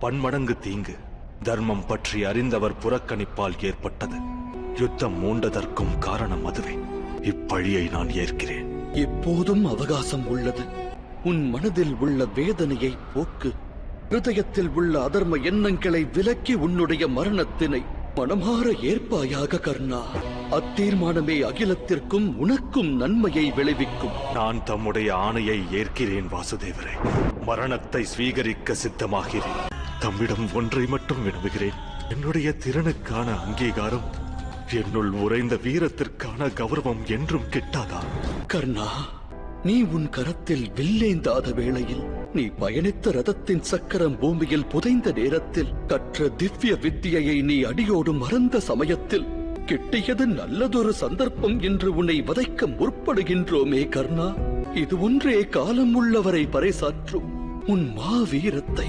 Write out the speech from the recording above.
பன்மடங்கு தீங்கு. தர்மம் பற்றி அறிந்தவர் புறக்கணிப்பால் ஏற்பட்டது. யுத்தம் மூண்டதற்கும் காரணம் அதுவே. இப்பழியை நான் ஏற்கிறேன். இப்போதும் அவகாசம் உள்ளது. உன் மனதில் உள்ள வேதனையை போக்கு. ஹிருதயத்தில் உள்ள அதர்ம எண்ணங்களை விலக்கி உன்னுடைய மரணத்தினை மனமாற ஏற்பாயாக கர்ணா. அத்தீர்மானமே அகிலத்திற்கும் உனக்கும் நன்மையை விளைவிக்கும். நான் தம்முடைய ஆணையை ஏற்கிறேன் வாசுதேவரே. மரணத்தை ஸ்வீகரிக்க சித்தமாகிறேன். தம்மிடம் ஒன்றை மட்டும் வினவுகிறேன். என்னுடைய திறனுக்கான அங்கீகாரம் என்னுள் உறைந்த வீரத்திற்கான கௌரவம் என்றும் கிட்டாதா? கர்ணா நீ உன் கரத்தில் வில்லேந்தாத வேளையில் நீ பயணித்த ரதத்தின் சக்கரம் பூமியில் புதைந்த நேரத்தில் கற்ற திவ்ய வித்தியை நீ அடியோடு மறந்த சமயத்தில் கிட்டியது நல்லதொரு சந்தர்ப்பம் என்று உன்னை வதைக்க முற்படுகின்றோமே கர்ணா. இது ஒன்றே காலம் உள்ளவரை பறைசாற்றும் உன் மாவீரத்தை.